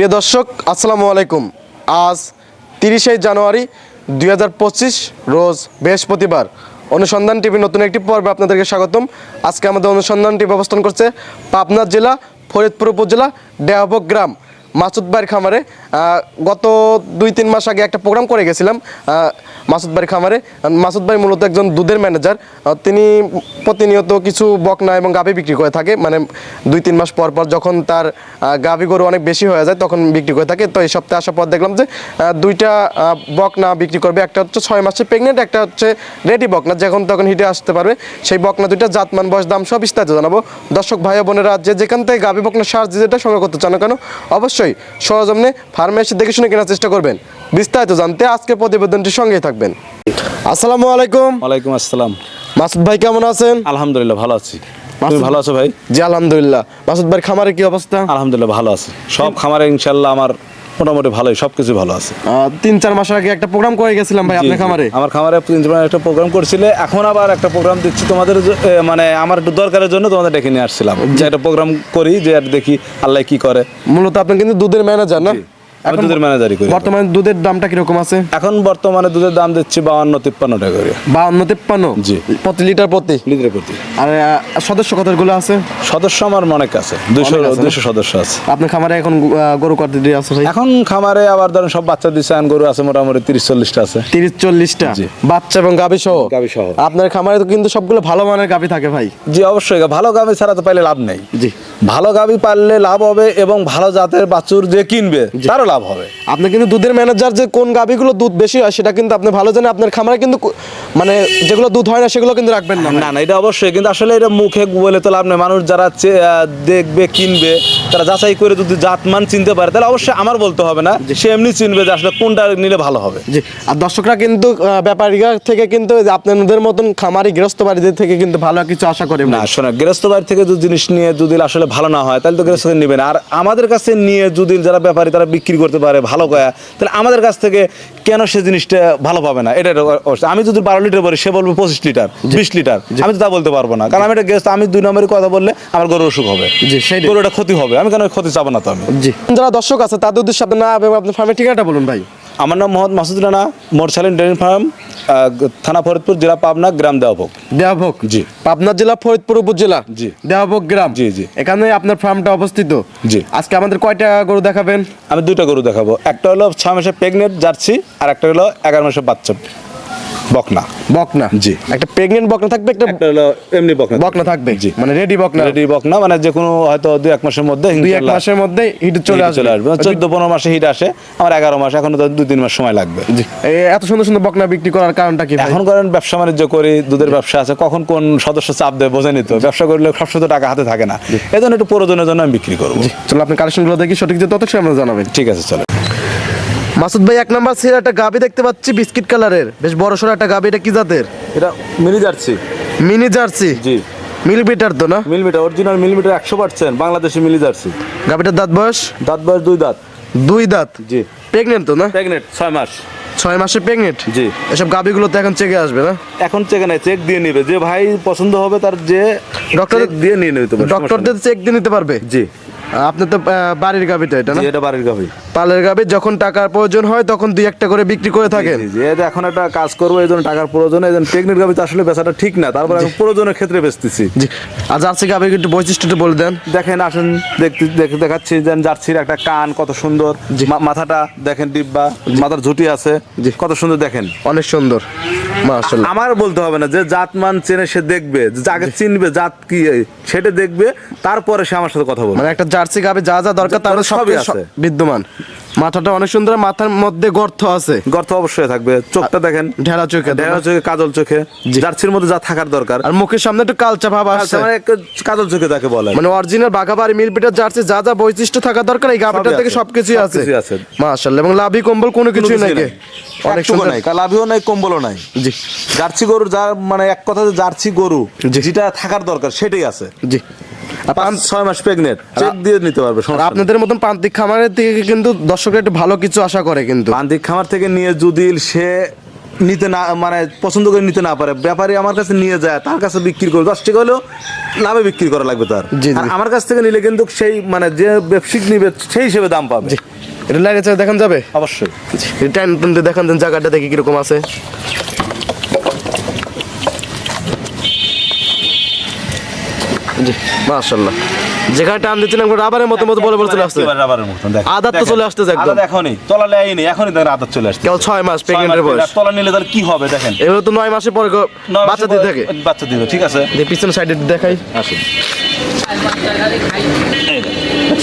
প্রিয় দর্শক, আসসালামু আলাইকুম। আজ তিরিশে জানুয়ারি দু হাজার পঁচিশ, রোজ বৃহস্পতিবার। অনুসন্ধান টিভি নতুন একটি পর্বে আপনাদেরকে স্বাগতম। আজকে আমাদের অনুসন্ধানটি ব্যবস্থান করছে পাবনা জেলা, ফরিদপুর উপজেলা ডেহাবক গ্রাম। মাসুদ ভাইয়ের খামারে গত দুই তিন মাস আগে একটা প্রোগ্রাম করে গেছিলাম মাসুদ ভাইয়ের খামারে। মাসুদ ভাই মূলত একজন দুধের ম্যানেজার তিনি প্রতিনিয়ত কিছু বকনা এবং গাভি বিক্রি করে থাকে মানে দুই তিন মাস পর পর যখন তার গাভি গরু অনেক বেশি হয়ে যায়, তখন বিক্রি করে থাকে। তো এই সপ্তাহে আসার পর দেখলাম যে দুইটা বকনা বিক্রি করবে, একটা হচ্ছে ছয় মাসে প্রেগনেন্ট একটা হচ্ছে রেডি বকনা, যখন তখন হিটে আসতে পারবে। সেই বকনা দুইটা জাতমান, বয়স, দাম সব বিস্তারিত জানাব। দর্শক ভাই বোনেরা, যে যেখান থেকে গাভি বকনা সার যেটা সংগ্রহ করতে চান কেন? অবশ্যই সরজমনে ফার্মে এসে দেখে শুনে কেনার চেষ্টা করবেন। বিস্তারিত জানতে আজকে প্রতিবেদনটির সঙ্গেই থাকবেন। আসসালামু আলাইকুম। ওয়ালাইকুম আসসালাম। মাসুদ ভাই কেমন আছেন? আলহামদুলিল্লাহ ভালো আছি। তুমি ভালো আছো ভাই? জি আলহামদুলিল্লাহ। মাসুদ ভাই খামারের কি অবস্থা? আলহামদুলিল্লাহ ভালো আছে। সব খামারে ইনশাল্লাহ আমার মোটামুটি ভালোই সবকিছু ভালো আছে। তিন চার মাস আগে একটা প্রোগ্রাম করে গেছিলাম ভাই আপনার খামারে। আমার খামারে তিন চার একটা প্রোগ্রাম করছিলে এখন আবার একটা প্রোগ্রাম দিচ্ছি তোমাদের মানে আমার একটু দরকারের জন্য তোমাদের ডেকে নিয়ে আসছিলাম। যে একটা প্রোগ্রাম করি যে আর দেখি আল্লাহ কি করে। মূলত আপনি কিন্তু দুধের ম্যানেজার না? দুধের করি। বর্তমানে দুধের দামটা কীরকম আছে? এখন বর্তমানে দুধের দাম দিচ্ছি বাউন্ন তিপ্পান্ন টাকা করে। বাউন্ন তেপ্পান্ন? জি। প্রতি লিটার প্রতি? লিটারের প্রতি। আর সদস্য কতগুলো আছে? সদস্য আমার অনেক আছে। আছে না? দুইশো সদস্য আছে। আপনার খামারে এখন গরু কতটি আছে ভাই? এখন খামারে আবার ধরেন সব বাচ্চা দিচ্ছে গরু আছে মোটামুটি তিরিশ চল্লিশটা আছে। তিরিশ চল্লিশটা। বাচ্চা এবং গাভি সহ? গাভী সহ। আপনার খামারে তো কিন্তু সবগুলো ভালো মানের গাভি থাকে ভাই। জি অবশ্যই। ভালো গাভী ছাড়া তো পাইলে লাভ নেই। জি। ভালো গাবি পারলে লাভ হবে এবং ভালো জাতের বাছুর যে কিনবে তারও লাভ হবে। আপনি কিন্তু দুধের ম্যানেজার যে কোন গাবিগুলো দুধ বেশি হয় সেটা কিন্তু আপনি ভালো জানেন। আপনার খামারে কিন্তু মানে যেগুলো দুধ হয় না সেগুলো কিন্তু রাখবেন না। না না এটা অবশ্যই কিন্তু আসলে এটা মুখে বলে তো লাভ নেই। মানুষ যারা দেখবে কিনবে তারা যাচাই করে যদি জাতমান চিনতে পারে তাহলে অবশ্যই আমার বলতে হবে না সে এমনি চিনবে যে আসলে কোনটা নিলে ভালো হবে। জি আর দর্শকরা কিন্তু ব্যাপারীরা থেকে কিন্তু আপনাদের মতন খামারি গৃহস্থ বাড়িদের থেকে কিন্তু ভালো কিছু আশা করে না শোনা গৃহস্থ বাড়ি থেকে যদি জিনিস নিয়ে যদি আসলে ভালো না হয় তাহলে তো গৃহস্থ নেবে না। আর আমাদের কাছে নিয়ে যদি যারা ব্যাপারী তারা বিক্রি করতে পারে ভালো কয়া তাহলে আমাদের কাছ থেকে কেন সে জিনিসটা ভালো পাবে না? এটা। আমি যদি বারো লিটার বলি সে বলবে পঁচিশ লিটার বিশ লিটার। আমি তো তা বলতে পারব না। কারণ আমি এটা গেস্ট আমি দুই নম্বরের কথা বললে আমার গরুর অসুখ হবে। গরুটা ক্ষতি হবে। আমি কেন ক্ষতি চাবো না তো আমি? যারা দর্শক আছে তাদের উদ্দেশ্যে আপনার নাম এবং আপনার ফার্মের ঠিকানাটা বলুন ভাই। আমার নাম মোহাম্মদ মাসুদ রানা মোরসালিন ডেয়ারি ফার্ম আহ, থানা ফরিদপুর জেলা পাবনা গ্রাম দেওয়াভোগ। দেওয়াভোগ? জি। পাবনা জেলা ফরিদপুর উপজেলা? জি। দেওয়াভোগ গ্রাম? জি, জি। এখানে আপনার ফার্মটা অবস্থিত? জি। আজকে আমাদের কয়টা গরু দেখাবেন? আমি দুইটা গরু দেখাবো। একটা হলো ছয় মাসের প্রেগনেন্ট জার্সি আর একটা হলো এগারো মাসের বাচ্চা। বকনা। বকনা? জি। একটা প্রেগনেন্ট বকনা থাকবে একটা এমনি বকনা বকনা থাকবে? জি। মানে রেডি বকনা? রেডি বকনা মানে যে কোনো হয়তো দুই এক মাসের মধ্যে দুই এক মাসের মধ্যে হিট চলে আসবে। চলে আসবে চোদ্দ পনেরো মাসে হিট আসে আমার এগারো মাস এখন তো দুই তিন মাস সময় লাগবে। জি। এত সুন্দর সুন্দর বকনা বিক্রি করার কারণটা কি এখন করেন ব্যবসা বাণিজ্য করি দুধের ব্যবসা আছে কখন কোন সদস্য চাপ দেয় বোঝে নিত ব্যবসা করলে সবসময় তো টাকা হাতে থাকে না। এই জন্য একটু প্রয়োজনের জন্য আমি বিক্রি করব। চলো আপনি কালেকশনগুলো দেখি সঠিক যে তত আমরা জানাবেন। ঠিক আছে চলো। মাসুদ ভাই এক নাম্বার সির একটা গাবি দেখতে পাচ্ছি বিস্কিট কালারের। বেশ বড় সড়ো একটা গাবি এটা কি জাতের? এটা মিনি জার্সি। Mini jersey? জি। মিলিমিটার তো না? মিলিমিটার অরিজিনাল মিলিমিটার একশো পার্সেন্ট বাংলাদেশি মিলি জার্সি। গাবিটার দাঁত বয়স? দাঁত বয়স দুই দাঁত। দুই দাঁত? জি। প্রেগনেন্ট তো না? প্রেগনেন্ট ছয় মাস। ছয় মাসে প্রেগনেন্ট জি। এসব গাবিগুলো তো এখন চেকে আসবে না? এখন চেক নাই চেক দিয়ে নিবে। যে ভাই পছন্দ হবে তার যে ডক্টর- দিয়ে নিয়ে নিতে পারে ডক্টরদের চেক দিয়ে নিতে পারবে? জি। আপনি তো বাড়ির গাবিটা এটা না? এটা বাড়ির গাভি। পালের গাবি যখন টাকার প্রয়োজন হয় তখন দুই একটা করে বিক্রি করে থাকেন। এটা এখন একটা কাজ করব এই জন্য টাকার প্রয়োজন এই জন্য প্রেগনেন্ট গাভি তো আসলে বেচাটা ঠিক না তারপরে আমি প্রয়োজনের ক্ষেত্রে বেচতেছি। আর জার্সি গাবির একটু বৈশিষ্ট্যটা বলে দেন। দেখেন আসুন দেখতে দেখাচ্ছি যে জার্সির একটা কান কত সুন্দর মাথাটা দেখেন ডিব্বা মাথার ঝুটি আছে কত সুন্দর দেখেন। অনেক সুন্দর মাশাআল্লাহ। আমার বলতে হবে না যে জাত মান চেনে সে দেখবে যে আগে চিনবে জাত কি সেটা দেখবে তারপরে সে আমার সাথে কথা বলবে। মানে একটা জার্সি গাবে যা যা দরকার তার সবই সবই আছে। বিদ্যমান। মাথাটা অনেক সুন্দর মাথার মধ্যে গর্ত আছে। গর্ত অবশ্যই থাকবে। চোখটা দেখেন। ঢেলা চোখে ঢেরা চোখে কাজল চোখে। জার্সির মধ্যে যা থাকার দরকার। আর মুখের সামনে একটু কালচা ভাব আসছে। মানে কাজল চোখে তাকে বলে মানে অরিজিনাল বাঘাবাড়ি মিলপিটার জার্সি যা যা বৈশিষ্ট্য থাকা দরকার এই গাবিটার থেকে আছে। সবকিছুই আছে। মাশাআল্লাহ এবং লাভি কম্বল কোনো কিছুই নাকি? অনেক সুন্দর। নাই কালাভিও নাই কম্বলও নাই। জি। জার্সি গরুর যা মানে এক কথা জার্সি গরু যেটা থাকার দরকার সেটাই আছে। জি। ছয় মাস প্রেগনেন্ট চেক দিয়ে নিতে পারবে। আপনাদের মতন প্রান্তিক খামারের থেকে কিন্তু দর্শকরা একটু ভালো কিছু আশা করে কিন্তু। প্রান্তিক খামার থেকে নিয়ে যদি সে নিতে না মানে পছন্দ করে নিতে না পারে ব্যাপারী আমার কাছে নিয়ে যায় তার কাছে বিক্রি করে দশ টাকা হলেও লাভে বিক্রি করা লাগবে তার। আমার কাছ থেকে নিলে কিন্তু সেই মানে যে ব্যবসায়িক নিবে সেই হিসেবে দাম পাবে। এটা লাইনে চাই দেখান যাবে? অবশ্যই। টাইম দেখান জায়গাটা দেখি কীরকম আছে। জি মাশাল্লাহ যেখানে টান একবার রাবারের মতো মতো বলে বলে চলে আসছে রাবারের মতো আদার আদাত তো চলে আসছে একদম। এখনই তলা নেই এখনই দেখেন আদাত চলে আসছে কেবল ছয় মাস প্রেগনেন্টের বয়স। তলা নিলে তাহলে কি হবে দেখেন? এগুলো তো নয় মাসে পরে বাচ্চা দিতে দিয়ে থাকে। বাচ্চা দিবে ঠিক আছে? পিছন সাইডে দেখাই। আসুন।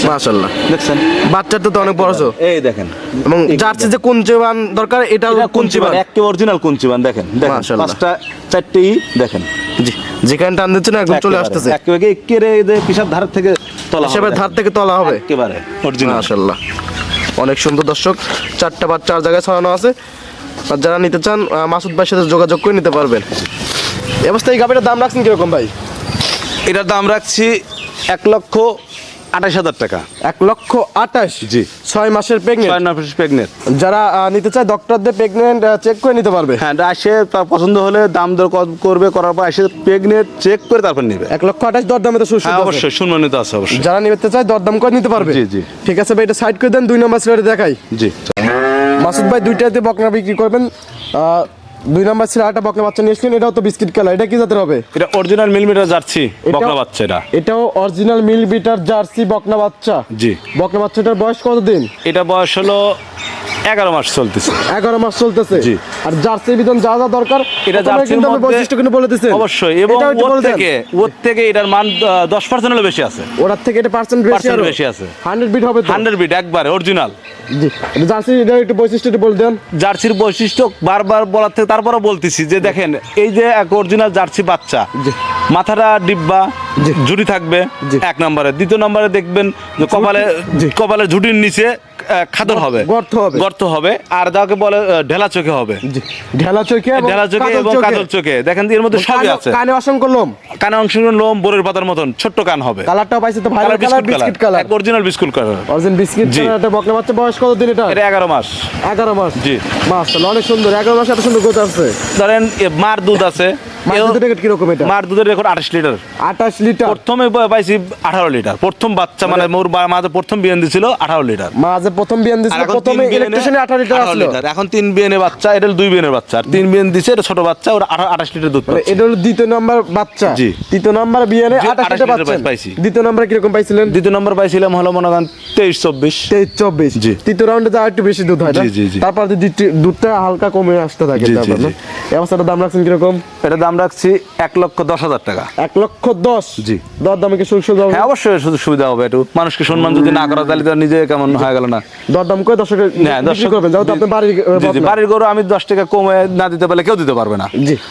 মাশাল্লাহ দেখছেন? বাচ্চার তো অনেক বড় এই দেখেন। এবং জার্সি যে কুঞ্চি বান দরকার এটা কুঞ্চি বান একে অরিজিনাল কুঞ্চিবান দেখেন দেখেন। মাশাআল্লাহ। পাঁচটা চারটেই দেখেন। জি যেখানে টান দিচ্ছেন একদম চলে আসতেছে। একেবারে এই যে পিসাব ধার থেকে তলা হবে ধার থেকে তলা হবে। একেবারে অরিজিনাল মাশাল্লাহ অনেক সুন্দর দর্শক চারটা বাচ্চা চার জায়গায় ছড়ানো আছে। আর যারা নিতে চান মাসুদ ভাইয়ের সাথে যোগাযোগ করে নিতে পারবেন। এই অবস্থায় এই গাভিটার দাম রাখছেন কীরকম ভাই? এটার দাম রাখছি এক লক্ষ আঠাশ হাজার টাকা। এক লক্ষ আঠাশ। জি। ছয় মাসের প্রেগনেন্ট ছয় নয় প্রেগনেন্ট যারা নিতে চায় ডক্টরদের প্রেগনেন্ট চেক করে নিতে পারবে। হ্যাঁ আসে পছন্দ হলে দাম দর করবে করার পর এসে প্রেগনেন্ট চেক করে তারপর নেবে। এক লক্ষ আঠাশ দরদামে তো হ্যাঁ অবশ্যই সম্মানিত আছে অবশ্যই। যারা নিতে চায় দরদাম করে নিতে পারবে। জি, জি। ঠিক আছে ভাই এটা সাইড করে দেন দুই নম্বর সিলেটে দেখাই। জি। মাসুদ ভাই দুইটাতে বকনা বিক্রি করবেন। দুই নাম্বার ছিল আটা বকনা বাচ্চা নিয়ে এসেছেন এটাও তো বিস্কিট কালার এটা কি জাতের হবে? এটা অরিজিনাল মিলমিটার জার্সি বকলা বাচ্চা এটা। এটাও অরিজিনাল মিল মিটার জার্সি বকনা বাচ্চা। জি। বকনা বাচ্চাটার বয়স কতদিন? এটা বয়স হলো এগারো মাস চলতেছে। এগারো মাস চলতেছে? জি। আর জার্সির যা যা দরকার এটা প্রথমে জার্সির মধ্যে বৈশিষ্ট্য কিন্তু বলে দিচ্ছেন অবশ্যই এবং ওর থেকে ওর থেকে এটার মান দশ পার্সেন্ট হলে বেশি আছে। ওটার থেকে এটা পার্সেন্ট বেশি আরও। বেশি আছে। হান্ড্রেড বিট হবে হান্ড্রেড বিট একবারে অরিজিনাল জি এটা জার্সি এটা একটু বৈশিষ্ট্য বলে দেন। জার্সির বৈশিষ্ট্য বারবার বলার থেকে তারপরে বলতেছি যে দেখেন এই যে এক অরিজিনাল জার্সি বাচ্চা। মাথাটা ডিব্বা। ঝুড়ি থাকবে এক নম্বরে। দ্বিতীয় নম্বরে দেখবেন যে কপালে কপালে ঝুটির নিচে খাদর হবে। গর্ত হবে। গর্ত হবে আর যাকে বলে ঢেলা চোখে হবে। ঢেলা চোখে ঢেলা চোখে এবং কাজল চোখে। দেখেন এর মধ্যে সবই আছে। কানে অসংখ্য লোম। কানে অংশ লোম বোরের পাতার মতন ছোট্ট কান হবে। কালারটাও পাইছে তো viral colour biscuit colour original biscuit colour. Origin biscuit colour. একটা বকনা বাচ্চা বয়স কতদিন এটা? এটা এগারো মাস। এগারো মাস। জি। মাশাআল্লাহ অনেক সুন্দর। এগারো মাস এত সুন্দর গোছ আছে। ধরেন মার দুধ আছে। মার দুধের রেকর্ড আঠাশ লিটার। আঠাশ লিটার? প্রথমে পাইছি আঠারো লিটার। প্রথম বাচ্চা মানে মোর মাঝে প্রথম বিয়ান দিছিল আঠারো লিটার। মাঝে প্রথম বিয়ান দিছিল প্রথমে ইলেকট্রিশিয়ানে আঠারো লিটার আসলো। এখন তিন বিয়ানের বাচ্চা এটা দুই বিয়ানের বাচ্চা। আর তিন বিয়ান দিছে এটা ছোট বাচ্চা ওরা আঠাশ লিটার দুধ মানে এটা হলো দ্বিতীয় নাম্বার বাচ্চা। জি। তৃতীয় নাম্বার বিয়ানে আঠাশ লিটার লিটার পাইছি। দ্বিতীয় নাম্বার কীরকম পাইছিলেন? দ্বিতীয় নম্বর পাইছিলাম হলো মনে করেন তেইশ চব্বিশ। তেইশ চব্বিশ। জি। তৃতীয় রাউন্ডে যা একটু বেশি দুধ হয়। তারপর দুধটা হালকা কমে আসতে থাকে অবস্থাটা দাম রাখছেন কীরকম? এটা দাম রাখছি এক লক্ষ দশ হাজার টাকা। এক লক্ষ দশ? জি। দর দামে কি সুযোগ সুবিধা হবে? হ্যাঁ অবশ্যই সুবিধা হবে একটু। মানুষকে সম্মান যদি না করা তাহলে নিজে কেমন হয়ে গেল না। দরদাম করে দর্শকের হ্যাঁ, দর্শক- করবেন যেহেতু আপনি বাড়ির বাড়ির গরু। আমি দশ টাকা কমে না দিতে পারলে কেউ দিতে পারবে না।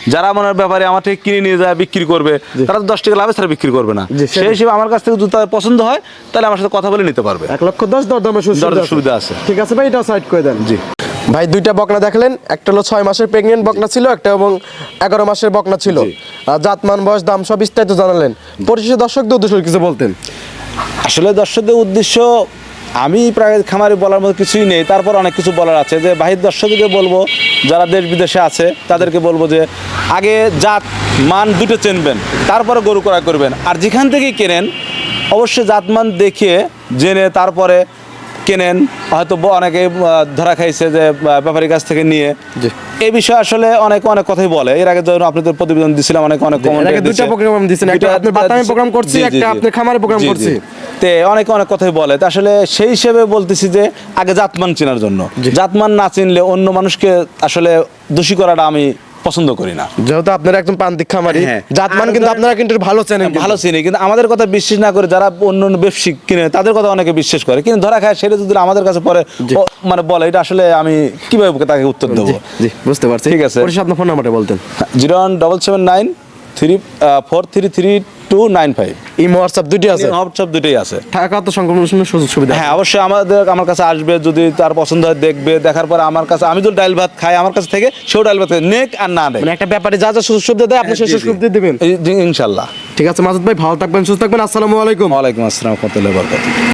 যারা মনে হয় ব্যাপারে আমার থেকে কিনে নিয়ে যায় বিক্রি করবে তারা দশ টাকা লাভে ছাড়া বিক্রি করবে না। সেই হিসেবে আমার কাছ থেকে যদি তার পছন্দ হয় তাহলে আমার সাথে কথা বলে নিতে পারবে। এক লক্ষ দশ দরদামে সুযোগ সুবিধা আছে। ঠিক আছে ভাই এটা সাইড করে দেন। জি। ভাই দুইটা বকনা দেখলেন একটা হলো ছয় মাসের প্রেগনেন্ট বকনা ছিল একটা এবং এগারো মাসের বকনা ছিল। জাতমান বয়স দাম সব বিস্তারিত জানালেন। পরিশেষে দর্শকদের উদ্দেশ্যে কিছু বলতেন। আসলে দর্শকদের উদ্দেশ্য আমি প্রায় খামারে বলার মতো কিছুই নেই। তারপর অনেক কিছু বলার আছে যে বাহির দর্শকদের বলব যারা দেশ বিদেশে আছে তাদেরকে বলব যে আগে জাত মান দুটো চেনবেন তারপরে গরু ক্রয় করবেন। আর যেখান থেকেই কেনেন অবশ্যই জাতমান দেখে জেনে তারপরে কেনেন হয়তো অনেকে ধরা খাইছে যে ব্যাপারীর কাছ থেকে নিয়ে। এই বিষয়ে আসলে অনেক অনেক কথাই বলে এর আগে যখন আপনাদের প্রতিবেদন দিছিলাম অনেক অনেক দিছে। দিছেন, একটা বাতামে program করছি, একটা জি। আপনার খামারে জি। করছি। তে অনেকে অনেক কথাই বলে তা আসলে সেই হিসেবে বলতেছি যে আগে জাতমান চেনার জন্য জাতমান না চিনলে অন্য মানুষকে আসলে দোষী করাটা আমি পছন্দ করি না। যেহেতু আপনারা একদম প্রান্তিক খামারি হ্যাঁ। জাতমান আর কিন্তু আপনারা কিন্তু ভালো চেনেন ভালো চিনি কিন্তু আমাদের কথা বিশ্বাস না করে যারা অন্য অন্য ব্যবসায়িক কিনে তাদের কথা অনেকে বিশ্বাস করে। কিন্তু ধরা খায় সেটা যদি আমাদের কাছে পরে মানে বলে এটা আসলে আমি কীভাবে তাকে উত্তর দেবো? জি বুঝতে পারছি। ঠিক আছে। আপনার ফোন নাম্বারটা বলতেন। Zero one double seven nine three four three three two nine five. Imo WhatsApp দুটি আছে? সব দুটোই আছে। টাকা তো সংক্রমণ সুযোগ সুবিধা হ্যাঁ অবশ্যই আমাদের আমার কাছে আসবে যদি তার পছন্দ হয় দেখবে দেখার পর আমার কাছে আমি যদি ডাল ভাত খাই আমার কাছে থেকে সেও ডাল ভাত খায় নেক আর না নেক। মানে একটা ব্যাপারে যা যা সুযোগ সুবিধা দেয় আপনি সেই জি, সুযোগ সুবিধা দিবেন। এই- ইনশাল্লাহ। ঠিক আছে মাসুদ ভাই ভালো থাকবেন সুস্থ থাকবেন আসসালামু আলাইকুম। ওয়ালাইকুম আসসালাম রহমতুল্লাহ বরকাত